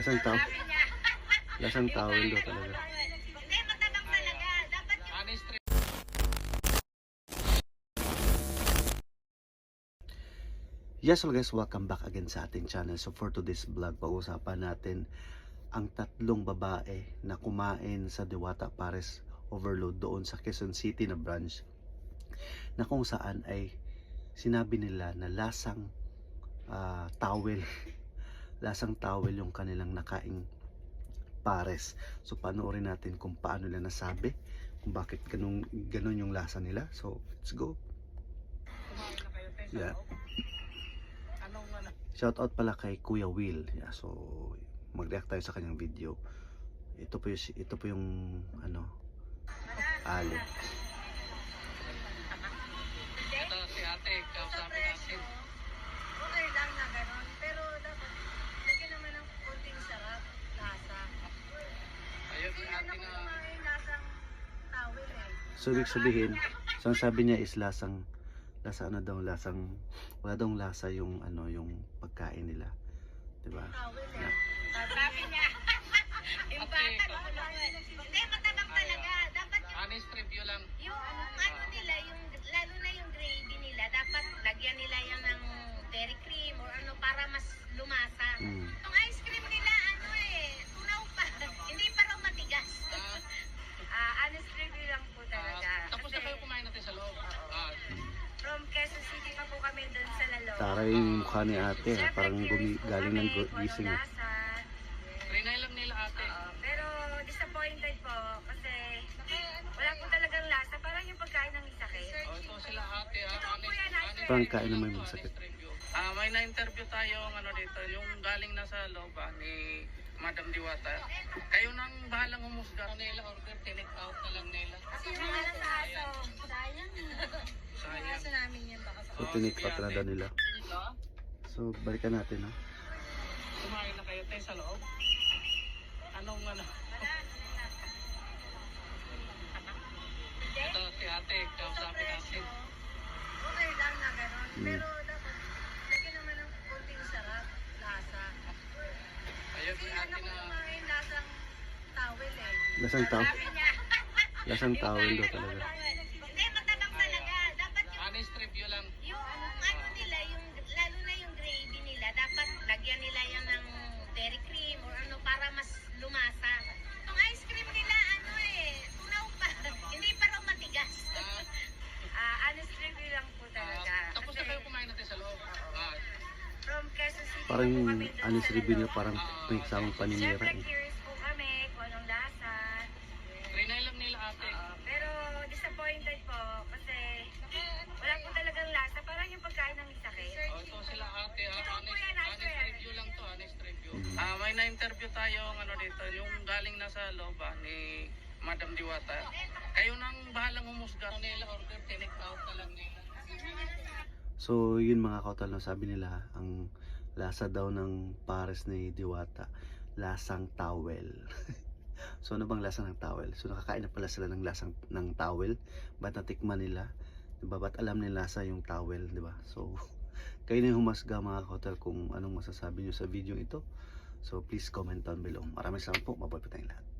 Lasang tao. Lasang towel daw talaga. Yes, well guys, welcome back again sa ating channel. So for today's vlog, pag-usapan natin ang tatlong babae na kumain sa Diwata Pares Overload doon sa Quezon City na branch na kung saan ay sinabi nila na lasang ah, towel lasang towel yung kanilang nakaing pares. So panoorin natin kung paano nila nasabi kung bakit ganun, ganun yung lasa nila. So let's go. Yeah. Shout out pala kay Kuya Will. Yeah, so mag-react tayo sa kanyang video. Ito po yung, ito po yung ano ali. Ito si ate, kausapin natin. okay lang na gano'n. Pero dapat, lagyan naman ng konting sarap, lasa. Ayun si Hindi ate naman na kumain lasang towel eh. So ibig sabihin, so ang sabi niya is lasang lasa ano daw lasang wala daw lasa yung ano yung pagkain nila. 'Di ba? Sabi niya. yung bata ikaw- ko Hindi, matabang talaga. Dapat yung, honest review lang. yung Tara yung mukha ni ate, ha? Parang gumi, galing ng gising. lasa. trinay lang nila ate. Oo, pero disappointed po kasi wala po talagang lasa. Parang yung pagkain ng isake. Oh, ito sila ate ah. Ito po yan, Honest, ate. Parang kain naman review yung to, sakit. honest review. Ah, may na-interview tayo ano dito, yung galing nasa loob ah, ni Madam Diwata. Kayo nang bahalang humusga. Nila order, tinake out na lang nila. Kasi yung mga sa aso, sayang eh. Yung Sayang. aso namin yan baka sa So tinik out na daw nila. So balikan natin ha. kumain na kayo tayo sa loob. Anong ano? Ito si ate, kausapin natin. Okay lang na gano'n. Mm. Pero dapat lagyan naman ng konting sarap, lasa. Ayun si ate naman na kumain lasang towel eh. Lasang niya. Lasang towel daw talaga. Parang sa review niya parang may samang paninira eh. curious po kami kung anong lasa. trinay lang nila ate. Oo, pero disappointed po kasi wala po talagang lasa. Parang yung pagkain ng isake. Oh, ito sila ate ah. Ito po Honest, yan, honest ate. review lang to, honest review. Mhm. Ah, may na-interview tayo ano dito, yung galing nasa loob ah, ni Madam Diwata. Kayo nang bahalang humusga. Ano nila order, tinake out na lang nila. So yun mga kautal no, sabi nila ang lasa daw ng pares ni Diwata, lasang towel. so ano bang lasa ng towel? So nakakain na pala sila ng lasang ng towel. Ba't natikman nila? Diba? Ba't alam nila lasa yung towel? Diba? So kayo na humasga mga kautal kung anong masasabi nyo sa video ito. So please comment down below. Maraming salamat po. Mabuhay po tayong lahat.